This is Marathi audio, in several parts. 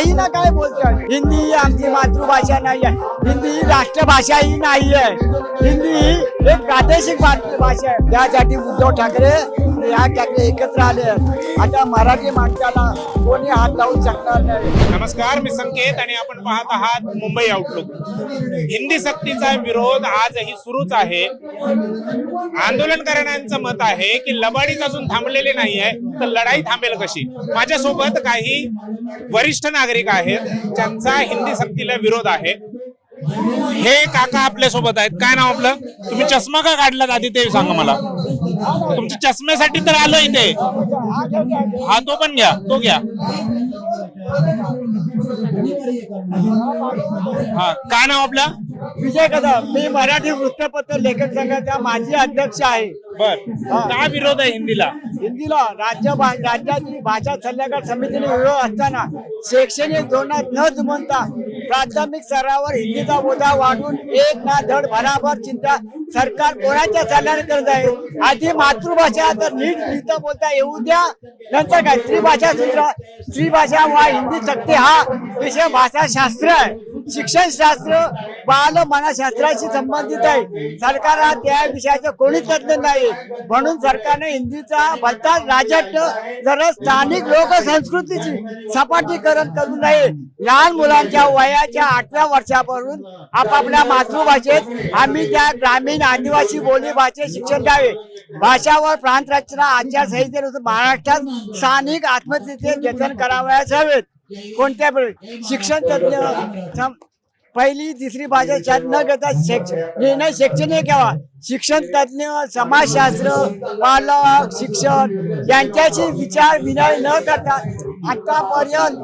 काही ना काय बोलतात हिंदी ही आमची मातृभाषा नाही आहे हिंदी ही राष्ट्रभाषा ही नाही आहे हिंदी ही एक प्रादेशिक मातृभाषा आहे. त्यासाठी उद्धव ठाकरे आणि ठाकरे एकत्र आले. आता मराठी माणसाला कोणी हात लावू शकणार नाही. नमस्कार मी संकेत आणि आपण पाहत आहात मुंबई आउटलुक हिंदी सक्तीचा विरोध आजही सुरूच आहे. आंदोलनकर्त्यांचं मत आहे की लबाडीच अजून थांबलेली नाहीये तर लढाई थांबेल कशी? माझ्यासोबत काही वरिष्ठ नागरिक आहेत ज्यांचा हिंदी सक्तीला विरोध आहे. हे काका आपल्यासोबत आहेत. काय नाव आपलं? तुम्ही चष्मा का काढलात आधी? ते सांगा मला. तुमच्या चष्म्यासाठी तर आलो इथे. हा तो पण घ्या तो घ्या. हा काय नाव आपलं? विजय कदम. मी मराठी वृत्तपत्र लेखक संघाचा माजी अध्यक्ष आहे. बर. का विरोध आहे हिंदीला? हिंदीला राज्य राज्याची भाषा सल्लागार समितीने विरोध असताना शैक्षणिक धोरणात न जुमवता प्राथमिक स्तरावर हिंदीचा ओझा वाढून एक ना धड भराभर चिंता सरकार कोणाच्या सल्ल्याने करत आहे? आधी मातृभाषा तर नीट नीट बोलता येऊ द्या. नंतर काय? स्त्रीभाषा सुद्धा स्त्रीभाषा वा हिंदी सक्ती हा विषय भाषाशास्त्र आहे. शिक्षणशास्त्र बाल मनाशास्त्राशी संबंधित आहे. सरकार हा त्या विषयाचं कोणी तज्ञ नाही. म्हणून सरकारने हिंदीचा भलताच राजट जर स्थानिक लोक संस्कृतीची सपाटीकरण करू नये. लहान मुलांच्या वयाच्या आठव्या वर्षापासून आपापल्या मातृभाषेत आम्ही त्या ग्रामीण आदिवासी बोली भाषेत शिक्षण द्यावे. भाषावर प्रांत रचना आचारसंहितेनुसार महाराष्ट्रात स्थानिक आत्महत्येचे जतन करावयास हवेत. कोणत्या शिक्षण तज्ञ पहिली तिसरी भाषा शाळेत न घेता निर्णय शैक्षणिक घ्यावा. शिक्षण तज्ञ समाजशास्त्र पालक शिक्षण यांच्याशी विचार विनय न करता आतापर्यंत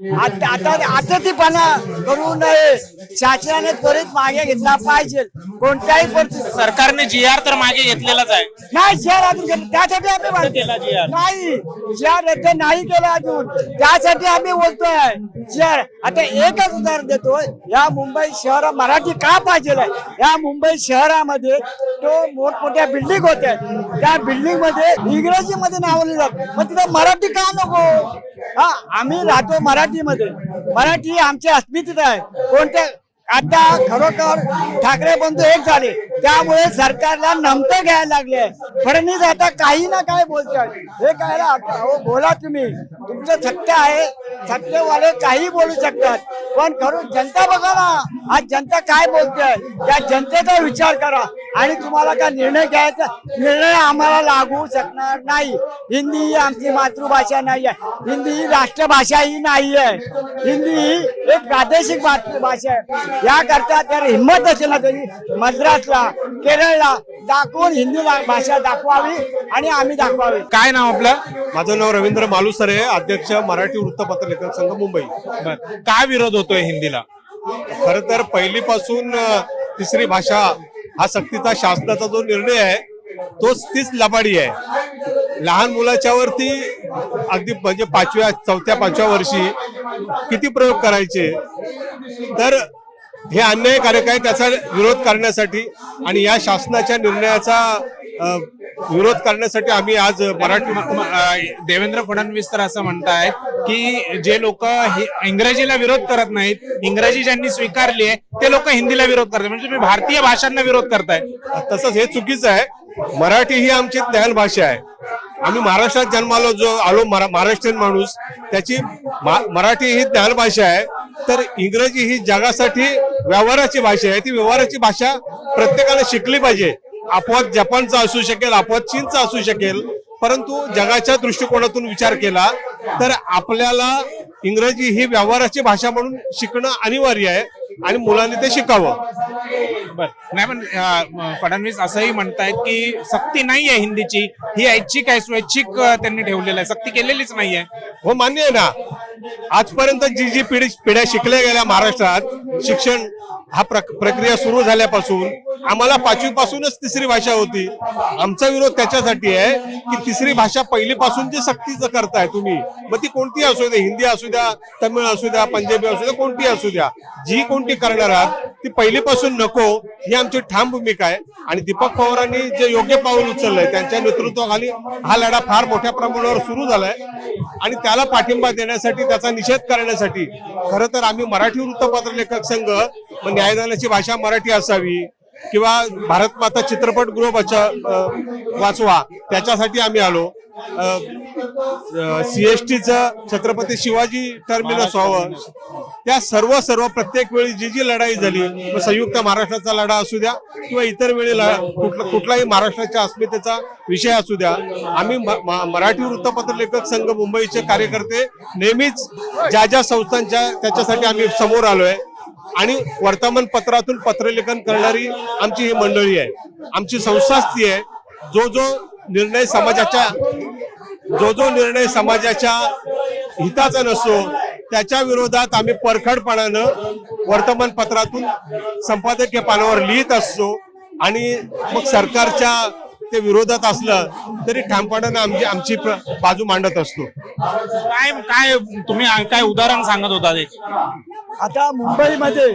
आता आता आततीपणा करू नये. शासनाने त्वरित मागे घेतला पाहिजे. कोणत्याही परिस्थितीत. सरकारने जी आर तर मागे घेतलेलाच आहे. नाही शहर अजून केलं त्यासाठी आम्ही केला. नाही शहर रद्द नाही केलं अजून. त्यासाठी आम्ही बोलतोय. शहर आता एकच उदाहरण देतो. या मुंबई शहर मराठी का पाहिजे या मुंबई शहरामध्ये तो मोठमोठ्या बिल्डिंग होत्या. त्या बिल्डिंगमध्ये इंग्रजी मध्ये नावले जात. मग तिथं मराठी का नको? हा आम्ही राहतो मराठीमध्ये. मराठी ही आमची अस्मितेत आहे. कोणत्या आता खरोखर ठाकरे बंधू एक झाले. त्यामुळे सरकारला नमतं घ्यायला लागले. फडणवीस आता काही ना काय बोलतात. हे काय हो बोला तुम्ही. तुमचं सत्य आहे. सत्यवाले काही बोलू शकतात. पण खरं जनता बघा ना. आज जनता काय बोलते? त्या जनतेचा विचार करा. आणि तुम्हाला काय निर्णय घ्यायचा निर्णय आम्हाला लागू शकणार नाही. हिंदी ही आमची मातृभाषा नाही आहे. हिंदी ही राष्ट्रभाषा ही नाही आहे. हिंदी ही एक प्रादेशिक मातृभाषा आहे. याकरता तर हिंमत असेल ना तरी मद्रासला केरळला दाखवून हिंदी भाषा दाखवावी आणि आम्ही दाखवावी. काय नाव आपलं? माझं नाव रवींद्र मालुसरे अध्यक्ष मराठी वृत्तपत्र लेखक संघ मुंबई. बर. का विरोध होतोय हिंदीला? खर तर पहिलीपासून तिसरी भाषा हा सक्तीचा शासनाचा जो निर्णय आहे तोच तीच लबाडी आहे. लहान मुलाच्या वरती अगदी म्हणजे पाचव्या चौथ्या पाचव्या वर्षी किती प्रयोग करायचे? तर हे अन्यायकारक आहे त्याचा विरोध करण्यासाठी आणि या शासनाच्या निर्णयाचा विरोध करण्यासाठी आम्ही आज मराठी देवेंद्र फडणवीस तर असं म्हणतायत की जे लोक इंग्रजीला विरोध करत नाहीत इंग्रजी ज्यांनी स्वीकारली आहे ते लोक हिंदीला विरोध करतात. म्हणजे तुम्ही भारतीय भाषांना विरोध करताय. तसंच हे चुकीचं आहे. मराठी ही आमची ज्ञान भाषा आहे. आम्ही महाराष्ट्रात जन्मालो जो आलो महाराष्ट्रीयन माणूस त्याची मराठी ही ज्ञान भाषा आहे. तर इंग्रजी ही जगासाठी व्यवहाराची भाषा आहे. ती व्यवहाराची भाषा प्रत्येकाने शिकली पाहिजे. आपोआप जपानचा असू शकेल आपोआप चीनचा असू शकेल परंतु जगाच्या दृष्टिकोनातून विचार केला तर आपल्याला इंग्रजी ही व्यवहाराची भाषा म्हणून शिकणं अनिवार्य आहे आणि मुलांनी ते शिकावं. बर. नाही पण फडणवीस असंही म्हणतायत की सक्ती नाहीये हिंदीची. ही ऐच्छिक आहे स्वैच्छिक त्यांनी ठेवलेलं आहे. सक्ती केलेलीच नाहीये हो मान्य आहे ना. आजपर्यंत जी जी पिढी पिढ्या शिकल्या गेल्या महाराष्ट्रात शिक्षण हा प्रक्रिया सुरू झाल्यापासून आम्हाला पाचवी पासूनच तिसरी भाषा होती. आमचा विरोध त्याच्यासाठी आहे की तिसरी भाषा पहिलीपासून जी सक्तीचं करताय तुम्ही. मग ती कोणती असू द्या हिंदी असू द्या तमिळ असू द्या पंजाबी असू द्या कोणती असू द्या जी कोणती करणार आहात ती पहिलीपासून नको ही आमची ठाम भूमिका आहे. आणि दीपक पवारांनी जे योग्य पाऊल उचललंय त्यांच्या नेतृत्वाखाली हा लढा फार मोठ्या प्रमाणावर सुरू झालाय. आणि त्याला पाठिंबा देण्यासाठी त्याचा निषेध करण्यासाठी खरं तर आम्ही मराठी वृत्तपत्र लेखक संघ मग न्यायदानाची भाषा मराठी असावी किंवा भारत माता चित्रपट गृह बचा अं, वाचवा त्याच्यासाठी आम्ही आलो. सीएसटीचं छत्रपती शिवाजी टर्मिनस व्हावं त्या सर्व सर्व प्रत्येक वेळी जी जी लढाई झाली संयुक्त महाराष्ट्राचा लढा असू द्या किंवा इतर वेळी कुठला- कुठलाही महाराष्ट्राच्या अस्मितेचा विषय असू द्या आम्ही मराठी वृत्तपत्र लेखक संघ मुंबईचे कार्यकर्ते नेहमीच ज्या ज्या संस्थांच्या त्याच्यासाठी आम्ही समोर आलोय. आणि वर्तमानपत्रातून पत्रलेखन करणारी आमची ही मंडळी आहे. आमची संस्थाच ती आहे. जो जो निर्णय समाजाच्या जो जो निर्णय समाजाच्या हिताचा नसतो त्याच्या विरोधात आम्ही परखडपणानं वर्तमानपत्रातून संपादकीय पानावर लिहित असतो. आणि मग सरकारच्या ते विरोधात असलं तरी ठामपणानं आमची आमची बाजू मांडत असतो. काय काय तुम्ही काय उदाहरण सांगत होता ते? आता मुंबईमध्ये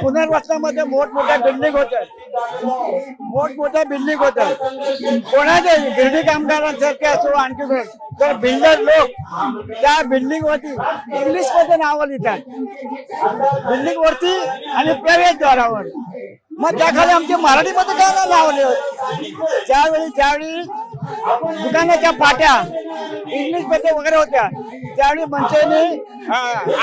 पुनर्वसनामध्ये मोठमोठ्या बिल्डिंग होतात मोठमोठ्या बिल्डिंग होतात कोणाचे गिरणी कामगारांसारखे असो आणखी तर बिल्डर लोक त्या बिल्डिंग वरती इंग्लिशमध्ये नावं लिहितात. बिल्डिंग वरती आणि प्रवेशद्वारावर मग त्याखाली आमचे मराठीमध्ये काय नाव लावले त्यावेळी त्यावेळी दुकानाच्या पाट्या इंग्लिशमध्ये वगैरे होत्या. त्यावेळी मनसेने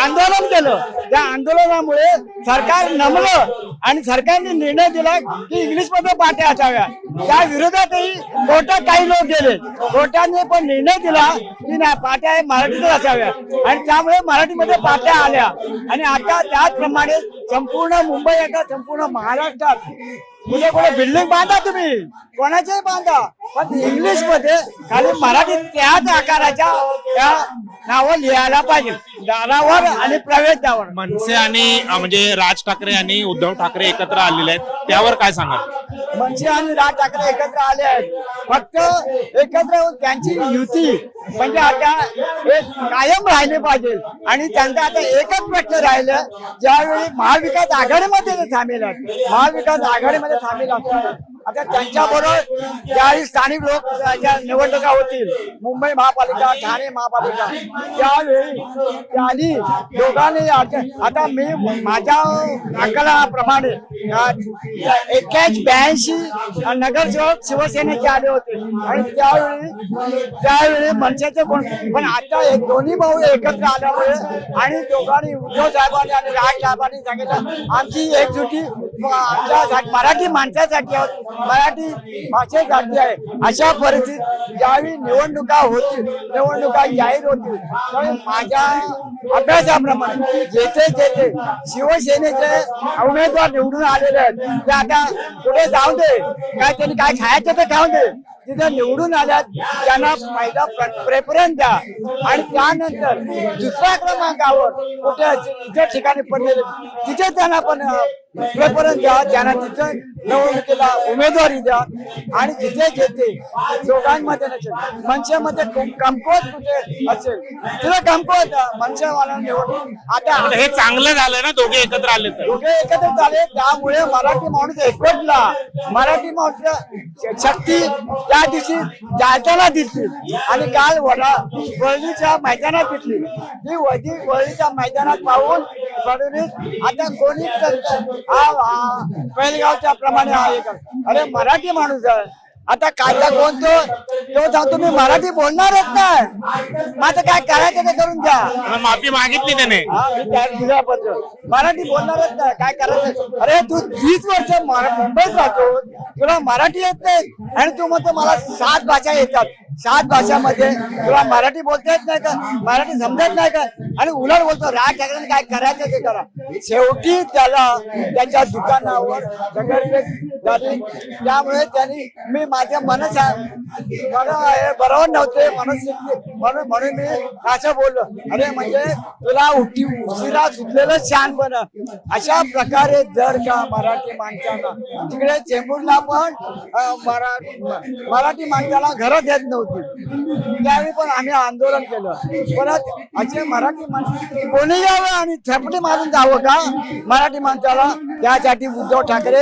आंदोलन केलं. त्या आंदोलनामुळे सरकार नमलं आणि सरकारने निर्णय दिला की इंग्लिशमध्ये पाट्या असाव्या. त्या विरोधातही कोर्टात काही लोक गेले. कोर्टाने पण निर्णय दिला की नाही पाट्या हे मराठीतच असाव्या. आणि त्यामुळे मराठीमध्ये पाट्या आल्या. आणि आता त्याचप्रमाणे संपूर्ण मुंबई आता संपूर्ण महाराष्ट्रात कुठे कुठे बिल्डिंग बांधा तुम्ही? कोणाच्याही बांधा. पण इंग्लिशमध्ये खाली मराठीत त्याच आकाराच्या त्या नावं लिहायला पाहिजे. दारावर आणि प्रवेशद्वारावर मनसे आणि म्हणजे राज ठाकरे आणि उद्धव ठाकरे एकत्र आलेले आहेत. त्यावर काय सांगाल? मनसे आणि राज ठाकरे एकत्र आले आहेत. फक्त एकत्र होऊन त्यांची युती म्हणजे आता हे कायम राहिले पाहिजे. आणि त्यांचा आता एकच प्रश्न राहिलं. ज्यावेळी महाविकास आघाडीमध्ये थांबेल. महाविकास आघाडीमध्ये थांबेल असतात आता त्यांच्याबरोबर ज्यावेळी स्थानिक लोक ज्या निवडणुका होतील मुंबई महापालिका ठाणे महापालिका त्यावेळी त्यांनी दोघांनी आता मी माझ्या आकलनाप्रमाणे एक्क्याऐंशी ब्याऐंशी नगरसेवक शिवसेनेचे आले होते. आणि त्यावेळी त्यावेळी मनसेचे कोण पण आता एक दोन्ही भाऊ एकत्र आल्यामुळे आणि दोघांनी उद्धव साहेबांनी आणि राज साहेबांनी सांगितलं आमची एकजुटी आमच्या मराठी माणसासाठी मराठी भाषेसाठी आहे. अशा परिस्थितीत ज्यावेळी निवडणुका होतील निवडणुका जाहीर होतील. त्यावेळी माझ्या अभ्यासाप्रमाणे जेथे जेथे शिवसेनेचे उमेदवार निवडून आलेले आहेत ते आता कुठे जाऊ दे काय त्यांनी काय खायचं तर खाऊ दे. तिथे निवडून आल्यात त्यांना पहिला प्रेफरन्स द्या. आणि त्यानंतर दुसऱ्या क्रमांकावर कुठे इतर ठिकाणी पडलेले तिथे त्यांना पण प्रेफरन्स द्या त्यांना तिथे निवडणुकीला उमेदवारी द्या आणि जिथे जिथे दोघांमध्ये नसेल मनसेमध्ये कम- कमकुवत कुठे असेल तिथे कमकुवत मनसेवाला निवडून आता हे चांगलं झालं ना दोघे एकत्र आले दोघे एकत्र झाले त्यामुळे मराठी माणूस एकवटला. मराठी माणूस शक्ती त्या दिवशी जाताना दिसली आणि काल वडा वळणीच्या मैदानात दिसली. ती वळणीच्या मैदानात पाहून आता कोणी हा पहिलगावच्या प्रमाणे हा हे अरे मराठी माणूस आहे. आता कायदा कोण तो? सांगतो मी मराठी बोलणारच नाही. आता काय करायचं ते करून द्या. माफी मागितली त्याने. मराठी बोलणारच नाही. काय करायचं? अरे तू वीस वर्ष मुंबईत राहतो तुला मराठी येत नाही. आणि तू म्हणतो मला सात भाषा येतात. सात भाषामध्ये तुला मराठी बोलता येत नाही का? मराठी समजत नाही का? आणि उलट बोलतो राज ठाकरे काय करायचं ते करा. शेवटी त्याला त्याच्या दुकानावर त्यामुळे त्यांनी मी माझ्या मनस बरोबर नव्हते मनस म्हणून म्हणून मी असं बोललो. अरे म्हणजे तुला उठी उशिरा सुटलेलं छान बन. अशा प्रकारे जर का मराठी माणसाला तिकडे चेंबूरला पण मराठी माणसाला घरं देत नव्हती. त्यावेळी पण आम्ही आंदोलन केलं. परत असे मराठी माणसं कोणी यावं आणि थपटी मारून जावं का? मराठी माणसाला त्यासाठी उद्धव ठाकरे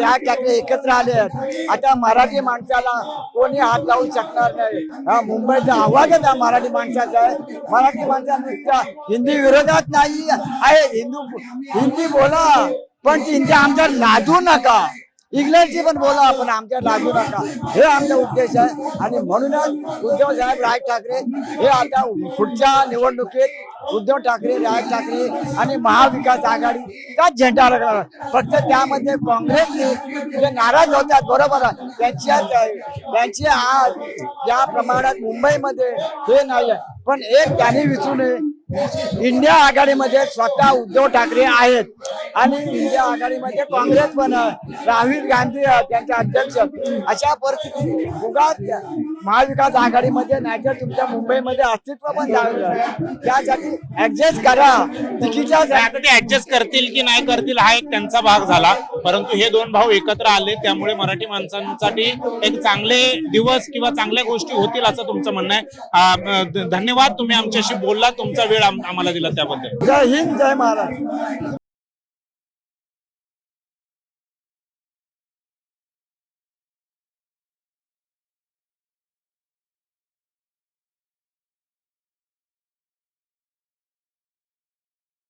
या ठाकरे एकत्र आले आहेत. आता मराठी माणसाला कोणी हात लावू शकणार नाही. हा मुंबईचा आवाजच हा मराठी माणसाचा आहे. मराठी माणसा हिंदी विरोधात नाही. आहे हिंदू हिंदी बोला पण ती हिंदी आमच्या लादू नका. इंग्लंडची पण बोला आपण आमच्या लागू नका हे आमचा उद्देश आहे. आणि म्हणूनच उद्धव साहेब राज ठाकरे हे आता पुढच्या निवडणुकीत उद्धव ठाकरे राज ठाकरे आणि महाविकास आघाडी का झेंडा लागला फक्त त्यामध्ये काँग्रेसने जे नाराज होतात बरोबर त्यांची त्यांच्या त्यांची आज या प्रमाणात मुंबईमध्ये हे नाही आहे पण एक त्यांनी विसरू नये. इंडिया आघाडीमध्ये स्वतः उद्धव ठाकरे आहेत. आणि इंडिया आघाडीमध्ये काँग्रेस पण राहुल गांधी त्यांचे अध्यक्ष. अशा परिस्थितीत उगाच महाविकास आघाडीमध्ये नाहीतर तुमच्या मुंबईमध्ये अस्तित्व पण त्यासाठी ऍडजस्ट करा. तिकीच्या आता ते ऍडजस्ट करतील की नाही करतील हा एक त्यांचा भाग झाला. परंतु हे दोन भाऊ एकत्र आले त्यामुळे मराठी माणसांसाठी एक चांगले दिवस किंवा चांगल्या गोष्टी होतील असं तुमचं म्हणणं आहे. धन्यवाद तुम्ही आमच्याशी बोलला तुमचा वेळ आम- आम्हाला दिला त्याबद्दल. जय हिंद जय महाराज